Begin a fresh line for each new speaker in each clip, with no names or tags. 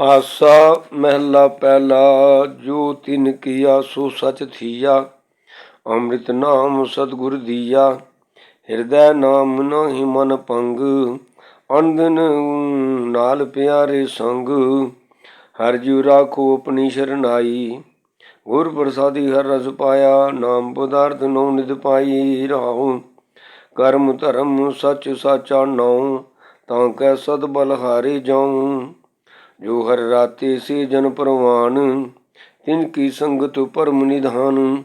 ਆਸਾ ਮਹਿਲਾ ਪਹਿਲਾ, ਜੋ ਤਿਨ ਕੀਆ ਸੋ ਸਚ ਥੀਆ। ਅੰਮ੍ਰਿਤ ਨਾਮ ਸਤਿਗੁਰ ਦੀਆ। ਹਿਰਦੈ ਨਾਮ ਨਾਹੀ ਮਨ ਪੰਗ ਅੰਦਨ ਨਾਲ ਪਿਆਰੇ ਸੰਗ। ਹਰ ਜੂ ਰਾਖੋ ਆਪਣੀ ਸ਼ਰਨਾਈ। ਗੁਰ ਪ੍ਰਸਾਦੀ ਹਰ ਰਸ ਪਾਇਆ। ਨਾਮ ਪਦਾਰਥ ਨੋ ਨਿਦ ਪਾਈ ਰਾਉ ਕਰਮ ਧਰਮ ਸਚ ਸਾਚਾ ਨਉ। ਤਾਂ ਕੈ ਸਦ ਬਲ ਹਾਰੇ ਜਾਉ। ਜੋ ਹਰ ਰਾਤੇ ਸੇ ਜਨ ਪ੍ਰਵਾਨ, ਤਿਨ ਕੀ ਸੰਗਤ ਪਰਮ ਨਿਧਾਨ।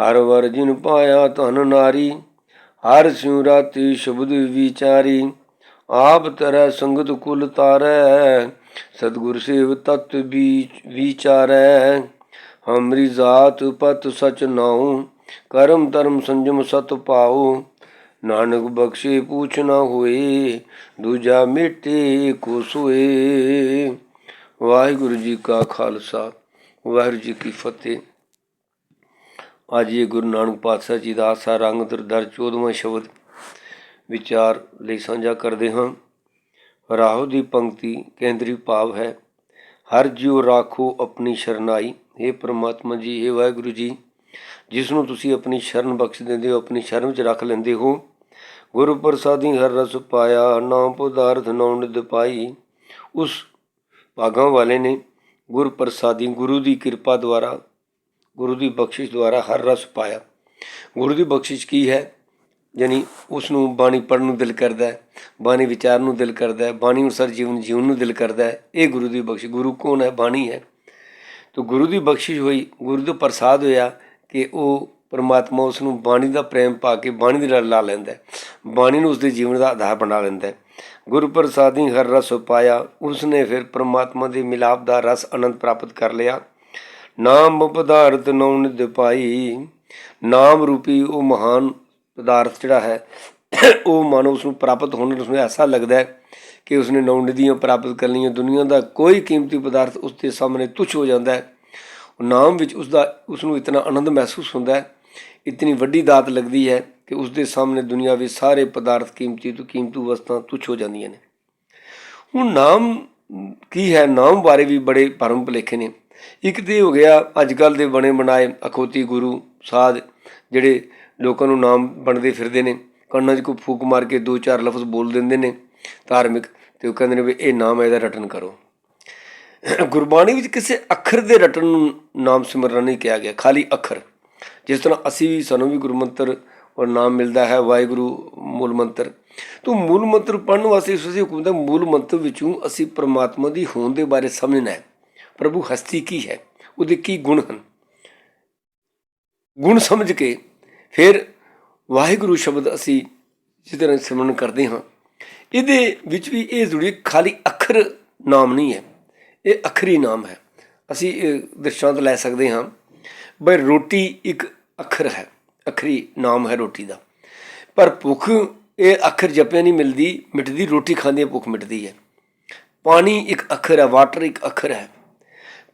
ਹਰ ਵਰ ਜਿਨ ਪਾਇਆ ਧਨ ਨਾਰੀ, ਹਰ ਸਿਉ ਰਾਤੀ ਸ਼ਬਦ ਵਿਚਾਰੀ। ਆਪ ਤਰੈ ਸੰਗਤ ਕੁਲ ਤਾਰੈ, ਸਤਿਗੁਰ ਸੇਵ ਤਤ ਬੀਚ ਵਿਚਾਰੈ। ਹਮਰੀ ਜਾਤ ਪਤ ਸਚ ਨਾਉ, ਕਰਮ ਧਰਮ ਸੰਜਮ ਸਤ ਪਾਉ। ਨਾਨਕ ਬਖਸ਼ੇ ਪੂਛ ਨਾ ਹੋਏ, ਦੂਜਾ ਮਿਟੇ ਕੋ ਸੋਏ। ਵਾਹਿਗੁਰੂ ਜੀ ਕਾ ਖਾਲਸਾ, ਵਾਹਿਗੁਰੂ ਜੀ ਕੀ ਫਤਿਹ। ਅੱਜ ਇਹ ਗੁਰੂ ਨਾਨਕ ਪਾਤਸ਼ਾਹ ਜੀ ਦਾ ਆਸਾ, ਰੰਗ ਦਰਦਰ 14ਵਾਂ ਸ਼ਬਦ ਵਿਚਾਰ ਲਈ ਸਾਂਝਾ ਕਰਦੇ ਹਾਂ। ਰਾਹੋ ਦੀ ਪੰਕਤੀ ਕੇਂਦਰੀ ਭਾਵ ਹੈ, ਹਰ ਜਿਉ ਰਾਖੋ ਆਪਣੀ ਸ਼ਰਨਾਈ। हे ਪ੍ਰਮਾਤਮਾ ਜੀ हे ਵਾਹਿਗੁਰੂ ਜੀ, ਜਿਸ ਨੂੰ ਤੁਸੀਂ ਆਪਣੀ ਸ਼ਰਨ ਬਖਸ਼ ਦਿੰਦੇ ਹੋ, ਆਪਣੀ ਸ਼ਰਨ ਵਿੱਚ ਰੱਖ ਲੈਂਦੇ ਹੋ ਗੁਰੂ ਪ੍ਰਸਾਦੀ ਹਰ ਰਸ ਪਾਇਆ, ਨਾਮ ਪਦਾਰਥ ਨੌ ਨਿਦ ਪਾਈ। ਉਸ ਭਾਗਾਂ ਵਾਲੇ ਨੇ ਗੁਰ ਪ੍ਰਸਾਦੀ, ਗੁਰੂ ਦੀ ਕਿਰਪਾ ਦੁਆਰਾ, ਗੁਰੂ ਦੀ ਬਖਸ਼ਿਸ਼ ਦੁਆਰਾ ਹਰ ਰਸ ਪਾਇਆ। ਗੁਰੂ ਦੀ ਬਖਸ਼ਿਸ਼ ਕੀ ਹੈ? ਯਾਨੀ ਉਸ ਨੂੰ ਬਾਣੀ ਪੜਨ ਨੂੰ ਦਿਲ ਕਰਦਾ ਹੈ, ਬਾਣੀ ਵਿਚਾਰ ਨੂੰ ਦਿਲ ਕਰਦਾ ਹੈ, ਬਾਣੀ ਅਨੁਸਾਰ ਜੀਵਨ ਜੀਵਨ ਨੂੰ ਦਿਲ ਕਰਦਾ ਹੈ। ਇਹ ਗੁਰੂ ਦੀ ਬਖਸ਼ਿਸ਼, ਗੁਰੂ ਕੌਣ ਹੈ? ਬਾਣੀ ਹੈ। ਤੋ ਗੁਰੂ ਦੀ ਬਖਸ਼ਿਸ਼ ਹੋਈ, ਗੁਰੂ ਦਾ ਪ੍ਰਸਾਦ ਹੋਇਆ ਕਿ ਉਹ ਪਰਮਾਤਮਾ ਉਸ ਨੂੰ ਬਾਣੀ ਦਾ ਪ੍ਰੇਮ ਪਾ ਕੇ ਬਾਣੀ ਦੇ ਨਾਲ ਲਾ ਲੈਂਦਾ ਬਾਣੀ ਨੂੰ ਉਸ ਦੇ ਜੀਵਨ ਦਾ ਆਧਾਰ ਬਣਾ ਲੈਂਦਾ ਹੈ। ਗੁਰੂ ਪ੍ਰਸਾਦੀ ਹਰ ਰਸ ਪਾਇਆ ਉਸ ਨੇ ਫਿਰ ਪਰਮਾਤਮਾ ਦੇ ਮਿਲਾਪ ਦਾ ਰਸ ਆਨੰਦ ਪ੍ਰਾਪਤ ਕਰ ਲਿਆ। ਨਾਮ ਪਦਾਰਥ ਨੌ ਨਿਧ ਪਾਈ, ਨਾਮ ਰੂਪੀ ਉਹ ਮਹਾਨ ਪਦਾਰਥ ਜਿਹੜਾ ਹੈ, ਉਹ ਮਨ ਉਸ ਨੂੰ ਪ੍ਰਾਪਤ ਹੋਣ ਨਾਲ ਉਸ ਨੂੰ ਐਸਾ ਲੱਗਦਾ ਹੈ ਕਿ ਉਸਨੇ ਨੌ ਨਿਧੀਆਂ ਪ੍ਰਾਪਤ ਕਰ ਲਈਆਂ। ਦੁਨੀਆ ਦਾ ਕੋਈ ਕੀਮਤੀ ਪਦਾਰਥ ਉਸ ਦੇ ਸਾਹਮਣੇ ਤੁੱਛ ਹੋ ਜਾਂਦਾ ਹੈ। ਨਾਮ ਵਿੱਚ ਉਸ ਦਾ ਉਸ ਨੂੰ ਇਤਨਾ ਆਨੰਦ ਮਹਿਸੂਸ ਹੁੰਦਾ ਹੈ ਇਤਨੀ ਵੱਡੀ ਦਾਤ ਲੱਗਦੀ ਹੈ ਕਿ ਉਸ ਦੇ ਸਾਹਮਣੇ ਦੁਨੀਆ ਵਿੱਚ ਸਾਰੇ ਪਦਾਰਥ ਕੀਮਤੀ ਤੋਂ ਕੀਮਤੂ ਵਸਤਾਂ ਤੁਛ ਹੋ ਜਾਂਦੀਆਂ ਨੇ ਹੁਣ ਨਾਮ ਕੀ ਹੈ ਨਾਮ ਬਾਰੇ ਵੀ ਬੜੇ ਭਰਮ ਭੁਲੇਖੇ ਨੇ ਇੱਕ ਤੇ ਹੋ ਗਿਆ ਅੱਜ ਕੱਲ ਦੇ ਬਣੇ ਬਣਾਏ ਅਖੋਤੀ ਗੁਰੂ ਸਾਧ ਜਿਹੜੇ ਲੋਕਾਂ ਨੂੰ ਨਾਮ ਬਣਦੇ ਫਿਰਦੇ ਨੇ ਕੰਨਾਂ 'ਚ ਕੋਈ ਫੂਕ ਮਾਰ ਕੇ ਦੋ ਚਾਰ ਲਫ਼ਜ਼ ਬੋਲ ਦਿੰਦੇ ਨੇ ਧਾਰਮਿਕ ਤੇ ਉਹ ਕਹਿੰਦੇ ਨੇ ਵੀ ਇਹ ਨਾਮ ਇਹਦਾ ਰਟਨ ਕਰੋ ਗੁਰਬਾਣੀ ਵਿੱਚ ਕਿਸੇ ਅੱਖਰ ਦੇ ਰਟਨ ਨੂੰ ਨਾਮ ਸਿਮਰਨ ਨਹੀਂ ਕਿਹਾ ਗਿਆ ਖਾਲੀ ਅੱਖਰ ਜਿਸ ਤਰ੍ਹਾਂ ਅਸੀਂ ਵੀ ਸਾਨੂੰ ਵੀ ਗੁਰਮੰਤਰ ਔਰ ਨਾਮ ਮਿਲਦਾ ਹੈ, ਵਾਹਿਗੁਰੂ ਮੂਲ ਮੰਤਰ। ਤੋਂ ਮੂਲ ਮੰਤਰ ਪੜ੍ਹਨ ਵਾਸਤੇ ਅਸੀਂ ਹੁਕਮ ਦਾ ਮੂਲ ਮੰਤਰ ਵਿੱਚੋਂ ਅਸੀਂ ਪ੍ਰਮਾਤਮਾ ਦੀ ਹੋਂਦ ਦੇ ਬਾਰੇ ਸਮਝਣਾ ਹੈ। ਪ੍ਰਭੂ ਹਸਤੀ ਕੀ ਹੈ? ਉਹਦੇ ਕੀ ਗੁਣ ਹਨ? ਗੁਣ ਸਮਝ ਕੇ ਫਿਰ ਵਾਹਿਗੁਰੂ ਸ਼ਬਦ ਅਸੀਂ ਜਿਸ ਤਰ੍ਹਾਂ ਸਿਮਰਨ ਕਰਦੇ ਹਾਂ, ਇਹਦੇ ਵਿੱਚ ਵੀ ਇਹ ਜ਼ਰੂਰੀ ਖਾਲੀ ਅੱਖਰ ਨਾਮ ਨਹੀਂ ਹੈ, ਇਹ ਅਖਰੀ ਨਾਮ ਹੈ। ਅਸੀਂ ਇਹ ਦ੍ਰਿਸ਼ਾਂਤ ਲੈ ਸਕਦੇ ਹਾਂ। ਬਈ ਰੋਟੀ ਇੱਕ ਅੱਖਰ ਹੈ, ਅਖਰੀ ਨਾਮ ਹੈ ਰੋਟੀ ਦਾ। ਪਰ ਭੁੱਖ ਇਹ ਅੱਖਰ ਜਪਿਆ ਨਹੀਂ ਮਿਲਦੀ, ਮਿਟਦੀ, ਰੋਟੀ ਖਾਂਦੇ ਭੁੱਖ ਮਿਟਦੀ ਹੈ। ਪਾਣੀ ਇੱਕ ਅੱਖਰ ਹੈ, ਵਾਟਰ ਇੱਕ ਅੱਖਰ ਹੈ।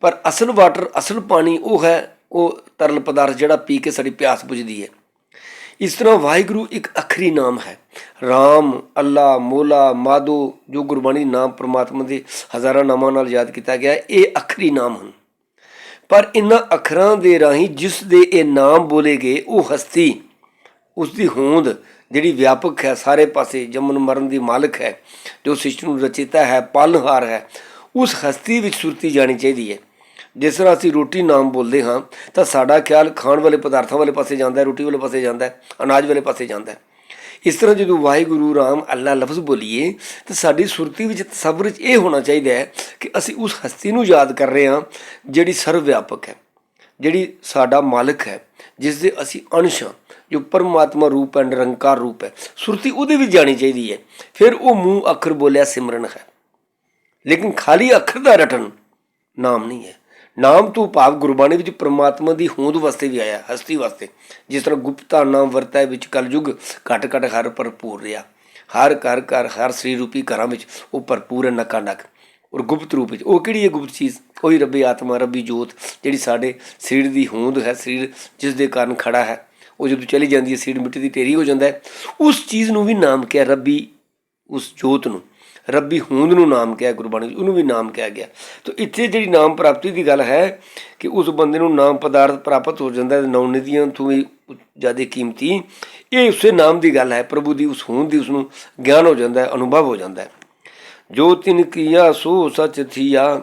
ਪਰ ਅਸਲ ਵਾਟਰ, ਅਸਲ ਪਾਣੀ ਉਹ ਹੈ, ਉਹ ਤਰਲ ਪਦਾਰਥ ਜਿਹੜਾ ਪੀ ਕੇ ਸਾਡੀ ਪਿਆਸ ਬੁਝਦੀ ਹੈ। ਇਸ ਤਰ੍ਹਾਂ ਵਾਹਿਗੁਰੂ ਇੱਕ ਅਖਰੀ ਨਾਮ ਹੈ। RAM ਅੱਲਾ ਮੋਲਾ, ਮਾਦੋ ਜੋ ਗੁਰਬਾਣੀ ਨਾਮ ਪ੍ਰਮਾਤਮਾ ਦੇ ਹਜ਼ਾਰਾਂ ਨਾਮਾਂ ਨਾਲ ਯਾਦ ਕੀਤਾ ਗਿਆ, ਇਹ ਅਖਰੀ ਨਾਮ ਹਨ। ਪਰ ਇਨ੍ਹਾਂ ਅੱਖਰਾਂ ਦੇ ਰਾਹੀਂ ਜਿਸ ਦੇ ਇਹ ਨਾਮ ਬੋਲੇ ਗਏ, ਉਹ ਹਸਤੀ। ਉਸ ਦੀ ਹੋਂਦ, ਜਿਹੜੀ ਵਿਆਪਕ ਹੈ, ਸਾਰੇ ਪਾਸੇ ਜੰਮਨ ਮਰਨ ਦੀ ਮਾਲਕ ਹੈ, ਜੋ ਸ੍ਰਿਸ਼ਟੀ ਨੂੰ ਰਚਿਤਾ ਹੈ ਪਾਲਨਹਾਰ ਹੈ, ਉਸ ਹਸਤੀ ਵਿੱਚ ਸੁਰਤੀ ਜਾਣੀ ਚਾਹੀਦੀ ਹੈ। ਜਿਸ ਤਰ੍ਹਾਂ ਅਸੀਂ ਰੋਟੀ ਨਾਮ ਬੋਲਦੇ ਹਾਂ, ਤਾਂ ਸਾਡਾ ਖਿਆਲ ਖਾਣ ਵਾਲੇ ਪਦਾਰਥਾਂ ਵਾਲੇ ਪਾਸੇ ਜਾਂਦਾ ਹੈ, ਰੋਟੀ ਵਾਲੇ ਪਾਸੇ ਜਾਂਦਾ ਹੈ, ਅਨਾਜ ਵਾਲੇ ਪਾਸੇ ਜਾਂਦਾ ਹੈ। ਇਸ ਤਰ੍ਹਾਂ ਜਦੋਂ ਵਾਹਿਗੁਰੂ ਰਾਮ ਅੱਲਾ ਲਫ਼ਜ਼ ਬੋਲੀਏ, ਤਾਂ ਸਾਡੀ ਸੁਰਤੀ ਵਿੱਚ ਤਸਵਰ ਵਿੱਚ ਇਹ ਹੋਣਾ ਚਾਹੀਦਾ ਹੈ ਕਿ ਅਸੀਂ ਉਸ ਹਸਤੀ ਨੂੰ ਯਾਦ ਕਰ ਰਹੇ ਹਾਂ ਜਿਹੜੀ ਸਰਵ ਵਿਆਪਕ ਹੈ, ਜਿਹੜੀ ਸਾਡਾ ਮਾਲਕ ਹੈ, ਜਿਸ ਦੇ ਅਸੀਂ ਅੰਸ਼ ਹਾਂ, ਜੋ ਪਰਮਾਤਮਾ ਰੂਪ ਹੈ, ਨਿਰੰਕਾਰ ਰੂਪ ਹੈ। ਸੁਰਤੀ ਉਹਦੇ ਵਿੱਚ ਜਾਣੀ ਚਾਹੀਦੀ ਹੈ। ਫਿਰ ਉਹ ਮੂੰਹ ਅੱਖਰ ਬੋਲਿਆ ਸਿਮਰਨ ਹੈ। ਲੇਕਿਨ ਖਾਲੀ ਅੱਖਰ ਦਾ ਰਟਨ ਨਾਮ ਨਹੀਂ ਹੈ। ਨਾਮ ਤੋਂ ਭਾਵ ਗੁਰਬਾਣੀ ਵਿੱਚ ਪ੍ਰਮਾਤਮਾ ਦੀ ਹੋਂਦ ਵਾਸਤੇ ਵੀ ਆਇਆ, ਹਸਤੀ ਵਾਸਤੇ। ਜਿਸ ਤਰ੍ਹਾਂ ਗੁਪਤਾ ਨਾਮ ਵਰਤੈ ਵਿੱਚ ਕਲਯੁਗ ਘਟ ਘਟ ਹਰ ਭਰਪੂਰ ਰਿਹਾ। ਹਰ ਘਰ ਘਰ ਹਰ ਸ੍ਰੀ ਰੂਪੀ ਘਰਾਂ ਵਿੱਚ ਉਹ ਭਰਪੂਰ ਹੈ ਨਕਾ ਨਕ। ਔਰ ਗੁਪਤ ਰੂਪ ਵਿੱਚ ਉਹ ਕਿਹੜੀ ਹੈ ਗੁਪਤ ਚੀਜ਼? ਉਹੀ ਰੱਬੀ ਆਤਮਾ, ਰੱਬੀ ਜੋਤ, ਜਿਹੜੀ ਸਾਡੇ ਸਰੀਰ ਦੀ ਹੋਂਦ ਹੈ, ਸਰੀਰ ਜਿਸ ਦੇ ਕਾਰਨ ਖੜਾ ਹੈ। ਉਹ ਜਦੋਂ ਚਲੀ ਜਾਂਦੀ ਹੈ, ਸਰੀਰ ਮਿੱਟੀ ਦੀ ਢੇਰੀ ਹੋ ਜਾਂਦਾ ਹੈ, ਉਸ ਚੀਜ਼ ਨੂੰ ਵੀ ਨਾਮ ਕਿਹਾ, ਰੱਬੀ, ਉਸ ਜੋਤ ਨੂੰ। ਰੱਬੀ ਹੋਂਦ ਨੂੰ ਨਾਮ ਕਿਹਾ ਗੁਰਬਾਣੀ ਵਿੱਚ ਉਹਨੂੰ ਵੀ ਨਾਮ ਕਿਹਾ ਗਿਆ। ਤਾਂ ਇੱਥੇ ਜਿਹੜੀ ਨਾਮ ਪ੍ਰਾਪਤੀ ਦੀ ਗੱਲ ਹੈ ਕਿ ਉਸ ਬੰਦੇ ਨੂੰ ਨਾਮ ਪਦਾਰਥ ਪ੍ਰਾਪਤ ਹੋ ਜਾਂਦਾ ਹੈ ਨੌ ਨਿਧੀਆਂ ਤੋਂ ਵੀ ਜ਼ਿਆਦਾ ਕੀਮਤੀ। ਇਹ ਉਸੇ ਨਾਮ ਦੀ ਗੱਲ ਹੈ, ਪ੍ਰਭੂ ਦੀ ਉਸ ਹੋਂਦ ਦੀ ਉਸ ਨੂੰ ਗਿਆਨ ਹੋ ਜਾਂਦਾ ਹੈ, ਅਨੁਭਵ ਹੋ ਜਾਂਦਾ ਹੈ। ਜੋ ਤਿਨ ਕੀਆ, ਸੋ ਸਚ ਥੀਆ,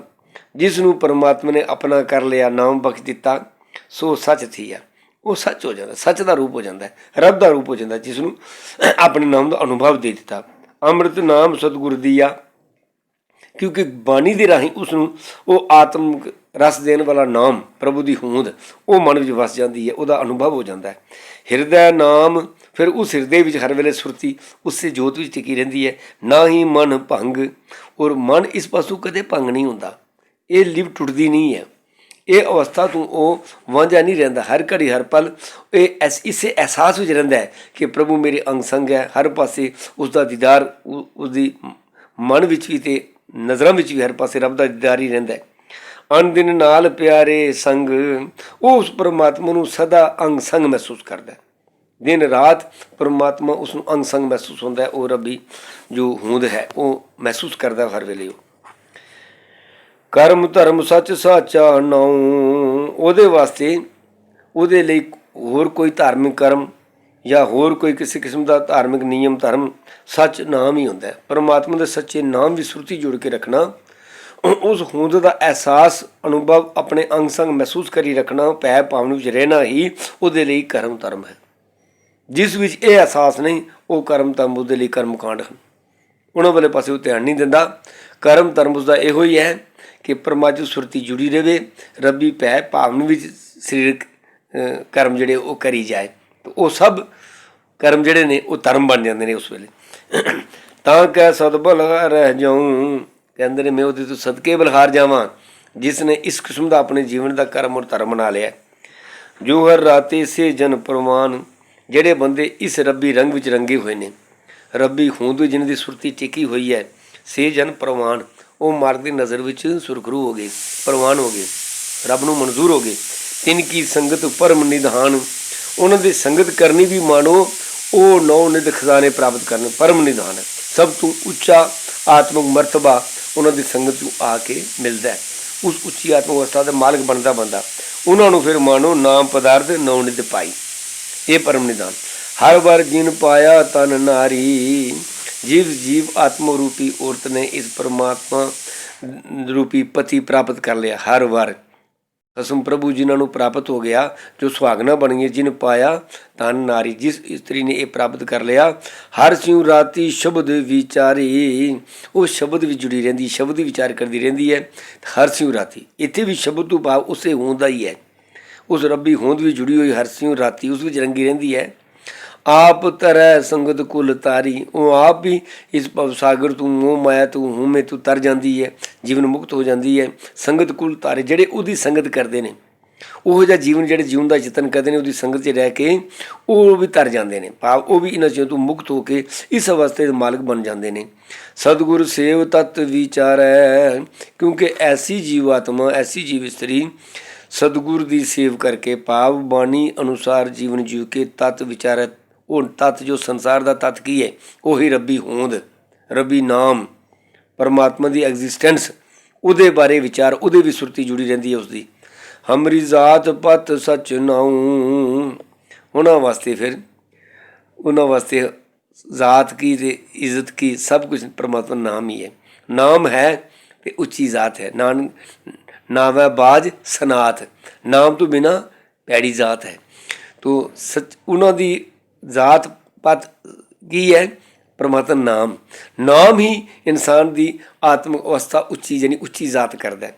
ਜਿਸ ਨੂੰ ਪਰਮਾਤਮਾ ਨੇ ਆਪਣਾ ਕਰ ਲਿਆ, ਨਾਮ ਬਖਸ਼ ਦਿੱਤਾ, ਸੋ ਸਚ ਥੀਆ। ਉਹ ਸੱਚ ਹੋ ਜਾਂਦਾ, ਸੱਚ ਦਾ ਰੂਪ ਹੋ ਜਾਂਦਾ ਰੱਬ ਦਾ ਰੂਪ ਹੋ ਜਾਂਦਾ ਜਿਸ ਨੂੰ ਆਪਣੇ ਨਾਮ ਦਾ ਅਨੁਭਵ ਦੇ ਦਿੱਤਾ। ਅੰਮ੍ਰਿਤ ਨਾਮ ਸਤਿਗੁਰ ਦੀਆ ਕਿਉਂਕਿ ਬਾਣੀ ਦੇ ਰਾਹੀਂ ਉਸ ਨੂੰ ਉਹ ਆਤਮ ਰਸ ਦੇਣ ਵਾਲਾ ਨਾਮ ਪ੍ਰਭੂ ਦੀ ਹੋਂਦ, ਉਹ ਮਨ ਵਿੱਚ ਵਸ ਜਾਂਦੀ ਹੈ, ਉਹਦਾ ਅਨੁਭਵ ਹੋ ਜਾਂਦਾ ਹੈ। ਹਿਰਦੈ ਨਾਮ, ਫਿਰ ਉਸ ਹਿਰਦੇ ਵਿੱਚ ਹਰ ਵੇਲੇ ਸੁਰਤੀ, ਉਸੇ ਜੋਤ ਵਿੱਚ ਟਿਕੀ ਰਹਿੰਦੀ ਹੈ। ਨਾ ਹੀ ਮਨ ਭੰਗ, ਔਰ ਮਨ ਇਸ ਪਾਸੋਂ ਕਦੇ ਭੰਗ ਨਹੀਂ ਹੁੰਦਾ। ਇਹ ਲਿਵ ਟੁੱਟਦੀ ਨਹੀਂ ਹੈ। ਇਹ ਅਵਸਥਾ ਤੋਂ ਉਹ ਵਾਂਝਾ ਨਹੀਂ ਰਹਿੰਦਾ, ਹਰ ਘੜੀ, ਹਰ ਪਲ ਇਹ ਐਸ, ਇਸੇ ਅਹਿਸਾਸ ਵਿੱਚ ਰਹਿੰਦਾ ਹੈ ਕਿ ਪ੍ਰਭੂ ਮੇਰੇ ਅੰਗ ਸੰਗ ਹੈ, ਹਰ ਪਾਸੇ ਉਸ ਦਾ ਦੀਦਾਰ, ਉ- ਉਸ ਦੀ ਮਨ ਵਿੱਚ ਵੀ ਤੇ ਨਜ਼ਰਾਂ ਵਿੱਚ ਵੀ ਹਰ ਪਾਸੇ ਰੱਬ ਦਾ ਦੀਦਾਰ ਹੀ ਰਹਿੰਦਾ ਹੈ। ਅਨ ਦਿਨ ਨਾਲ ਪਿਆਰੇ ਸੰਗ, ਉਹ ਉਸ ਪਰਮਾਤਮਾ ਨੂੰ ਸਦਾ ਅੰਗ ਸੰਗ ਮਹਿਸੂਸ ਕਰਦਾ ਹੈ। ਦਿਨ ਰਾਤ ਪਰਮਾਤਮਾ ਉਸ ਨੂੰ ਅੰਗ ਸੰਗ ਮਹਿਸੂਸ ਹੁੰਦਾ ਹੈ, ਉਹ ਰੱਬੀ ਜੋ ਹੋਂਦ ਹੈ, ਉਹ ਮਹਿਸੂਸ ਕਰਦਾ ਹਰ ਵੇਲੇ ਉਹ। ਕਰਮ ਧਰਮ ਸੱਚ ਸਾਚਾ ਨਾਉ ਉਹਦੇ ਵਾਸਤੇ ਉਹਦੇ ਲਈ ਹੋਰ ਕੋਈ ਧਾਰਮਿਕ ਕਰਮ ਜਾਂ ਹੋਰ ਕੋਈ ਕਿਸੇ ਕਿਸਮ ਦਾ ਧਾਰਮਿਕ ਨਿਯਮ, ਧਰਮ ਸੱਚ ਨਾਮ ਹੀ ਹੁੰਦਾ ਹੈ। ਪਰਮਾਤਮਾ ਦੇ ਸੱਚੇ ਨਾਮ ਵੀ ਸੁਰਤੀ ਜੋੜ ਕੇ ਰੱਖਣਾ, ਉਸ ਹੋਂਦ ਦਾ ਅਹਿਸਾਸ, ਅਨੁਭਵ ਆਪਣੇ ਅੰਗ ਸੰਗ ਮਹਿਸੂਸ ਕਰੀ ਰੱਖਣਾ ਪੈ ਭਾਵਨਾ ਵਿੱਚ ਰਹਿਣਾ ਹੀ ਉਹਦੇ ਲਈ ਕਰਮ ਧਰਮ ਹੈ। ਜਿਸ ਵਿੱਚ ਇਹ ਅਹਿਸਾਸ ਨਹੀਂ, ਉਹ ਕਰਮ ਧਰਮ ਉਹਦੇ ਲਈ ਕਰਮ ਕਾਂਡ ਹਨ। ਉਹਨਾਂ ਵਾਲੇ ਪਾਸੇ ਉਹ ਧਿਆਨ ਨਹੀਂ ਦਿੰਦਾ। ਕਰਮ ਧਰਮ ਉਸਦਾ ਇਹੋ ਹੀ ਹੈ ਕਿ ਪਰਮਾਤਮਾ ਸੁਰਤੀ ਜੁੜੀ ਰਹੇ ਰੱਬੀ ਭੈ ਭਾਵਨ ਵਿੱਚ ਸਰੀਰਕ ਕਰਮ ਜਿਹੜੇ ਉਹ ਕਰੀ ਜਾਏ। ਉਹ ਸਭ ਕਰਮ ਜਿਹੜੇ ਨੇ ਉਹ ਧਰਮ ਬਣ ਜਾਂਦੇ ਨੇ ਉਸ ਵੇਲੇ। ਤਾਂ ਕਹਿ ਸਦਬਲ ਰਹਿ ਜਾਉ, ਕਹਿੰਦੇ ਨੇ, ਮੈਂ ਉਹਦੇ ਤੋਂ ਸਦਕੇ ਬਲਹਾਰ ਜਾਵਾਂ, ਜਿਸ ਨੇ ਇਸ ਕਿਸਮ ਦਾ ਆਪਣੇ ਜੀਵਨ ਦਾ ਕਰਮ ਔਰ ਧਰਮ ਬਣਾ ਲਿਆ। ਜੋ ਹਰ ਰਾਤੇ ਸੇ ਜਨ ਪ੍ਰਮਾਨ ਜਿਹੜੇ ਬੰਦੇ ਇਸ ਰੱਬੀ ਰੰਗ ਵਿੱਚ ਰੰਗੇ ਹੋਏ ਨੇ। ਰੱਬੀ ਹੋਂਦ ਜਿਨ੍ਹਾਂ ਦੀ ਸੁਰਤੀ ਟਿਕੀ ਹੋਈ ਹੈ, ਸੇ ਜਨ ਪ੍ਰਮਾਨ ਉਹ ਮਾਰਗ ਦੀ ਨਜ਼ਰ ਵਿੱਚ ਸੁਰਖਰੂ ਹੋ ਗਏ, ਪ੍ਰਵਾਨ ਹੋ ਗਏ, ਰੱਬ ਨੂੰ ਮਨਜ਼ੂਰ ਹੋ ਗਏ। ਤਿੰਨ ਕੀ ਸੰਗਤ ਪਰਮ ਨਿਧਾਨ, ਉਹਨਾਂ ਦੀ ਸੰਗਤ ਕਰਨੀ ਵੀ ਮਾਣੋ, ਉਹ ਨੌ ਨਿਧ ਖਜ਼ਾਨੇ ਪ੍ਰਾਪਤ ਕਰਨ, ਪਰਮ ਨਿਧਾਨ। ਹੈ ਸਭ ਤੋਂ ਉੱਚਾ ਆਤਮਿਕ ਮਰਤਬਾ ਉਹਨਾਂ ਦੀ ਸੰਗਤ ਨੂੰ ਆ ਕੇ ਮਿਲਦਾ ਹੈ। ਉਸ ਉੱਚੀ ਆਤਮਿਕ ਅਵਸਥਾ ਦਾ ਮਾਲਕ ਬਣਦਾ ਬੰਦਾ ਉਹਨਾਂ ਨੂੰ ਫਿਰ ਮਾਣੋ ਨਾਮ ਪਦਾਰਥ ਨੌ ਨਿਧ ਪਾਈ। ਇਹ ਪਰਮ ਨਿਧਾਨ। ਹਰ ਵਾਰ ਜਿਨ ਪਾਇਆ ਤਨ ਨਾਰੀ, ਜੀਵ ਜੀਵ ਆਤਮ ਰੂਪੀ ਔਰਤ ਨੇ ਇਸ ਪਰਮਾਤਮਾ ਰੂਪੀ ਪਤੀ ਪ੍ਰਾਪਤ ਕਰ ਲਿਆ, ਹਰ ਵਾਰ। ਕਸਮ ਪ੍ਰਭੂ ਜਿਨ੍ਹਾਂ ਨੂੰ ਪ੍ਰਾਪਤ ਹੋ ਗਿਆ, ਜੋ ਸੁਹਾਗਣਾ ਬਣ ਗਈ ਜਿਨ ਪਾਇਆ ਤਨ ਨਾਰੀ, ਜਿਸ ਇਸਤਰੀ ਨੇ ਇਹ ਪ੍ਰਾਪਤ ਕਰ ਲਿਆ, ਹਰ ਸਿਉ ਰਾਤੀ ਸ਼ਬਦ ਵਿਚਾਰੀ, ਉਹ ਸ਼ਬਦ ਵਿੱਚ ਜੁੜੀ ਰਹਿੰਦੀ, ਸ਼ਬਦ ਵਿਚਾਰ ਕਰਦੀ ਰਹਿੰਦੀ ਹੈ, ਹਰ ਸਿਉ ਰਾਤੀ। ਇੱਥੇ ਵੀ ਸ਼ਬਦ ਤੋਂ ਭਾਵ ਉਸੇ ਹੋਂਦ ਦਾ ਹੀ ਹੈ। ਉਸ ਰੱਬੀ ਹੋਂਦ ਵਿੱਚ ਜੁੜੀ ਹੋਈ ਹਰ ਸਿਉ ਰਾਤੀ ਉਸ ਵਿੱਚ ਰੰਗੀ ਰਹਿੰਦੀ ਹੈ। ਆਪ ਤਰੈ ਸੰਗਤ ਕੁਲ ਤਾਰੀ। ਉਹ ਆਪ ਵੀ ਇਸ ਭਵ ਸਾਗਰ ਤੂੰ ਮੋਹ ਮਾਇਆ ਤੋਂ ਹਉਮੈ ਤੂੰ ਤਰ ਜਾਂਦੀ ਹੈ ਜੀਵਨ ਮੁਕਤ ਹੋ ਜਾਂਦੀ ਹੈ ਸੰਗਤ ਕੁਲ ਤਾਰੇ, ਜਿਹੜੇ ਉਹਦੀ ਸੰਗਤ ਕਰਦੇ ਨੇ, ਉਹ ਜਿਹਾ ਜੀਵਨ ਜਿਹੜੇ ਜੀਵਨ ਦਾ ਯਤਨ ਕਰਦੇ ਨੇ, ਉਹਦੀ ਸੰਗਤ 'ਚ ਰਹਿ ਕੇ ਉਹ ਵੀ ਤਰ ਜਾਂਦੇ ਨੇ। ਭਾਵ ਉਹ ਵੀ ਇਹਨਾਂ ਚੀਜ਼ਾਂ ਤੋਂ ਮੁਕਤ ਹੋ ਕੇ ਇਸ ਅਵਸਥੇ ਦੇ ਮਾਲਕ ਬਣ ਜਾਂਦੇ ਨੇ। ਸਤਿਗੁਰ ਸੇਵ ਤਤ ਵਿਚਾਰੈ, ਕਿਉਂਕਿ ਐਸੀ ਜੀਵਾਤਮਾ, ਐਸੀ ਜੀਵ ਇਸਤਰੀ ਸਤਿਗੁਰ ਦੀ ਸੇਵ ਕਰਕੇ ਭਾਵ ਬਾਣੀ ਅਨੁਸਾਰ ਜੀਵਨ ਜੀਵ ਕੇ ਤਤ ਵਿਚਾਰੈ ਉਹ ਤਤ ਜੋ ਸੰਸਾਰ ਦਾ ਤਤ ਕੀ ਹੈ? ਉਹੀ ਰੱਬੀ ਹੋਂਦ, ਰੱਬੀ ਨਾਮ, ਪਰਮਾਤਮਾ ਦੀ ਐਗਜ਼ਿਸਟੈਂਸ, ਉਹਦੇ ਬਾਰੇ ਵਿਚਾਰ, ਉਹਦੇ ਵੀ ਸੁਰਤੀ ਜੁੜੀ ਰਹਿੰਦੀ ਹੈ ਉਸਦੀ। ਹਮਰੀ ਜ਼ਾਤ ਪਤ ਸਚ ਨਾਉ। ਉਹਨਾਂ ਵਾਸਤੇ ਫਿਰ, ਉਹਨਾਂ ਵਾਸਤੇ ਜ਼ਾਤ ਕੀ ਤੇ ਇੱਜ਼ਤ ਕੀ, ਸਭ ਕੁਝ ਪਰਮਾਤਮਾ ਨਾਮ ਹੀ ਹੈ। ਨਾਮ ਹੈ ਤੇ ਉੱਚੀ ਜ਼ਾਤ ਹੈ। ਨਾਨ, ਨਾਮ ਹੈ ਬਾਜ ਸਨਾਤ। ਨਾਮ ਤੋਂ ਬਿਨਾ ਪੈੜੀ ਜ਼ਾਤ ਹੈ। ਤੋ ਸਚ, ਉਹਨਾਂ ਦੀ ਜ਼ਾਤ ਪਤ ਕੀ ਹੈ? ਪਰਮਾਤਮਾ ਨਾਮ। ਨਾਮ ਹੀ ਇਨਸਾਨ ਦੀ ਆਤਮਿਕ ਅਵਸਥਾ ਉੱਚੀ ਯਾਨੀ ਉੱਚੀ ਜ਼ਾਤ ਕਰਦਾ ਹੈ।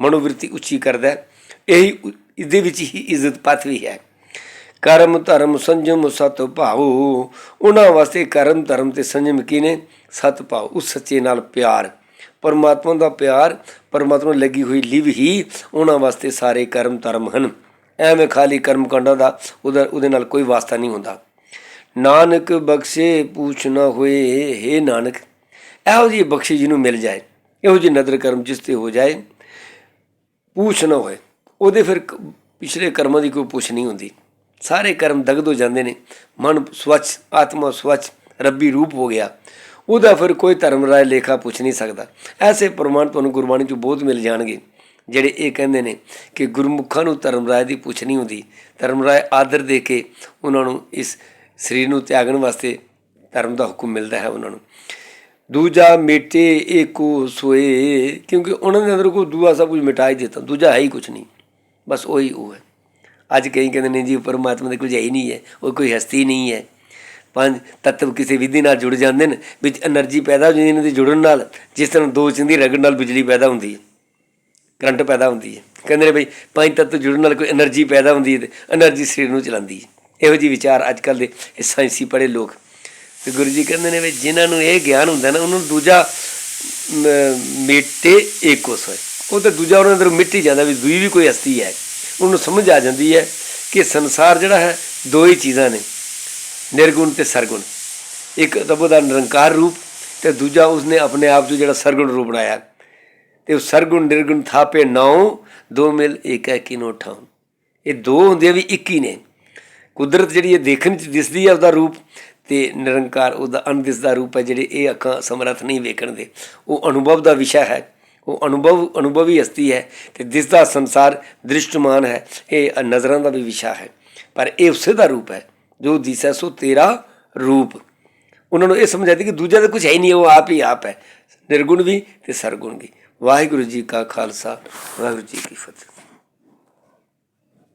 ਮਨੋਵਿਰਤੀ ਉੱਚੀ ਕਰਦਾ ਹੈ। ਇਹੀ ਇਹਦੇ ਵਿੱਚ ਹੀ ਇੱਜ਼ਤ ਪਤ ਵੀ ਹੈ। ਕਰਮ, ਧਰਮ, ਸੰਜਮ, ਸਤ ਭਾਉ। ਉਹਨਾਂ ਵਾਸਤੇ ਕਰਮ, ਧਰਮ ਤੇ ਸੰਜਮ ਕੀ ਨੇ ਸਤ ਭਾਉ। ਉਸ ਸੱਚੇ ਨਾਲ ਪਿਆਰ। ਪਰਮਾਤਮਾ ਦਾ ਪਿਆਰ, ਪਰਮਾਤਮਾ ਲੱਗੀ ਹੋਈ ਲਿਵ ਹੀ ਉਹਨਾਂ ਵਾਸਤੇ ਸਾਰੇ ਕਰਮ, ਧਰਮ ਹਨ। ਐਵੇਂ ਖਾਲੀ ਕਰਮ ਕਾਂਡਾਂ ਦਾ ਉਹਦਾ, ਉਹਦੇ ਨਾਲ ਕੋਈ ਵਾਸਤਾ ਨਹੀਂ ਹੁੰਦਾ। ਨਾਨਕ ਬਖਸ਼ੇ ਪੂਛ ਨਾ ਹੋਏ हे ਨਾਨਕ। ਇਹੋ ਜਿਹੀ ਬਖਸ਼ੀ ਜਿਹਨੂੰ ਮਿਲ ਜਾਏ, ਇਹੋ ਜਿਹੀ ਨਦਰ ਕਰਮ ਜਿਸ ਤੇ ਹੋ ਜਾਏ, ਪੂਛ ਨਾ ਹੋਏ। ਉਹਦੇ ਫਿਰ ਪਿਛਲੇ ਕਰਮਾਂ ਦੀ ਕੋਈ ਪੁੱਛ ਨਹੀਂ ਹੁੰਦੀ। ਸਾਰੇ ਕਰਮ ਦਗਦ ਹੋ ਜਾਂਦੇ ਨੇ। ਮਨ ਸਵੱਛ, ਆਤਮਾ ਸਵੱਛ, ਰੱਬੀ ਰੂਪ ਹੋ ਗਿਆ। ਉਹਦਾ ਫਿਰ ਕੋਈ ਧਰਮ ਰਾਏ ਲੇਖਾ ਪੁੱਛ ਨਹੀਂ ਸਕਦਾ। ਐਸੇ ਪ੍ਰਮਾਣ ਤੁਹਾਨੂੰ ਗੁਰਬਾਣੀ 'ਚੋਂ ਬਹੁਤ ਮਿਲ ਜਾਣਗੇ। ਜਿਹੜੇ ਇਹ ਕਹਿੰਦੇ ਨੇ ਕਿ ਗੁਰਮੁਖਾਂ ਨੂੰ ਧਰਮ ਰਾਏ ਦੀ ਪੁੱਛ ਨਹੀਂ ਹੁੰਦੀ। ਧਰਮ ਰਾਏ ਆਦਰ ਦੇ ਕੇ ਉਹਨਾਂ ਨੂੰ ਇਸ ਸਰੀਰ ਨੂੰ ਤਿਆਗਣ ਵਾਸਤੇ ਧਰਮ ਦਾ ਹੁਕਮ ਮਿਲਦਾ ਹੈ ਉਹਨਾਂ ਨੂੰ। ਦੂਜਾ ਮੇਟੇ ਏਕੋ ਸੋਏ, ਕਿਉਂਕਿ ਉਹਨਾਂ ਦੇ ਅੰਦਰ ਕੋਈ ਦੂਆ ਸਭ ਕੁਝ ਮਿਟਾ ਹੀ ਦਿੱਤਾ, ਦੂਜਾ ਹੈ ਹੀ ਕੁਝ ਨਹੀਂ, ਬਸ ਉਹੀ ਉਹ ਹੈ। ਅੱਜ ਕਈ ਕਹਿੰਦੇ ਨੇ ਜੀ, ਪਰਮਾਤਮਾ ਦੇ ਕੁਝ ਹੈ ਹੀ ਨਹੀਂ ਹੈ, ਉਹ ਕੋਈ ਹਸਤੀ ਨਹੀਂ ਹੈ। ਪੰਜ, ਤੱਤਵ ਕਿਸੇ ਵਿਧੀ ਨਾਲ ਜੁੜ ਜਾਂਦੇ ਨੇ, ਵਿੱਚ એનર્ਜੀ ਪੈਦਾ ਹੋ ਜਾਂਦੀ ਇਹਨਾਂ ਦੇ ਜੁੜਨ ਨਾਲ, ਜਿਸ ਤਰ੍ਹਾਂ ਦੋ ਚਿੰਦੀ ਰਗੜ ਨਾਲ ਬਿਜਲੀ ਪੈਦਾ ਹੁੰਦੀ ਹੈ, ਕਰੰਟ ਪੈਦਾ ਹੁੰਦੀ ਹੈ। ਕਹਿੰਦੇ ਨੇ ਬਈ, ਪੰਜ ਤੱਤਵ ਜੁੜਨ ਨਾਲ ਕੋਈ એનર્ਜੀ ਪੈਦਾ ਹੁੰਦੀ ਹੈ ਤੇ એનર્ਜੀ ਸਰੀਰ ਨੂੰ ਚਲਾਉਂਦੀ ਹੈ। ਇਹੋ ਜਿਹੀ ਵਿਚਾਰ ਅੱਜ ਕੱਲ ਦੇ ਸਾਇੰਸੀ ਪੜ੍ਹੇ ਲੋਕ। ਤੇ ਗੁਰੂ ਜੀ ਕਹਿੰਦੇ ਨੇ ਵੀ ਜਿਨ੍ਹਾਂ ਨੂੰ ਇਹ ਗਿਆਨ ਹੁੰਦਾ ਨਾ, ਉਹਨਾਂ ਨੂੰ ਦੂਜਾ ਮ- ਮੇਟੇ ਏਕੋਸ ਹੋਏ। ਉਹ ਤਾਂ ਦੂਜਾ ਉਹਨਾਂ ਅੰਦਰ ਮਿੱਟੀ ਜਾਂਦਾ ਵੀ ਦੂਈ ਵੀ ਕੋਈ ਹਸਤੀ ਹੈ। ਉਹਨੂੰ ਸਮਝ ਆ ਜਾਂਦੀ ਹੈ ਕਿ ਸੰਸਾਰ ਜਿਹੜਾ ਹੈ, ਦੋ ਹੀ ਚੀਜ਼ਾਂ ਨੇ, ਨਿਰਗੁਣ ਤੇ ਸਰਗੁਣ। ਇੱਕ ਤਾਂ ਦਾ ਨਿਰੰਕਾਰ ਰੂਪ ਤੇ ਦੂਜਾ ਉਸਨੇ ਆਪਣੇ ਆਪ ਨੂੰ ਜਿਹੜਾ ਸਰਗੁਣ ਰੂਪ ਬਣਾਇਆ। ਤੇ ਉਹ ਸਰਗੁਣ, ਨਿਰਗੁਣ ਥਾਪੇ ਨੌ, ਦੋ ਮਿਲ ਏਕ ਹੈ ਕਿਨੋ ਠਾਉ। ਇਹ ਦੋ ਹੁੰਦੇ ਵੀ ਇੱਕ ਹੀ ਨੇ। ਕੁਦਰਤ ਜਿਹੜੀ ਇਹ ਦੇਖਣ ਚ ਦਿਸਦੀ ਹੈ ਉਹਦਾ ਰੂਪ ਤੇ ਨਿਰੰਕਾਰ ਉਹਦਾ ਅਣਦਿਸਦਾ ਰੂਪ ਹੈ ਜਿਹੜੇ ਇਹ ਅੱਖਾਂ ਸਮਰੱਥ ਨਹੀਂ ਵੇਖਣ ਦੇ। ਉਹ ਅਨੁਭਵ ਦਾ ਵਿਸ਼ਾ ਹੈ। ਉਹ ਅਨੁਭਵ, ਅਨੁਭਵੀ ਹਸਤੀ ਹੈ ਤੇ ਦਿਸਦਾ ਸੰਸਾਰ ਦ੍ਰਿਸ਼ਟਮਾਨ ਹੈ। ਇਹ ਨਜ਼ਰਾਂ ਦਾ ਵੀ ਵਿਸ਼ਾ ਹੈ। ਪਰ ਇਹ ਉਸੇ ਦਾ ਰੂਪ ਹੈ ਜੋ ਦਿਸੈ ਸੋ ਤੇਰਾ ਰੂਪ। ਉਹਨਾਂ ਨੂੰ ਇਹ ਸਮਝ ਆਦੀ ਕਿ ਦੂਜਾ ਤਾਂ ਕੁਝ ਹੈ ਹੀ ਨਹੀਂ, ਉਹ ਆਪ ਹੀ ਆਪ ਹੈ। ਨਿਰਗੁਣ ਵੀ ਤੇ ਸਰਗੁਣ ਵੀ। ਵਾਹਿਗੁਰੂ ਜੀ ਕਾ ਖਾਲਸਾ, ਵਾਹਿਗੁਰੂ ਜੀ ਕੀ ਫਤਿਹ।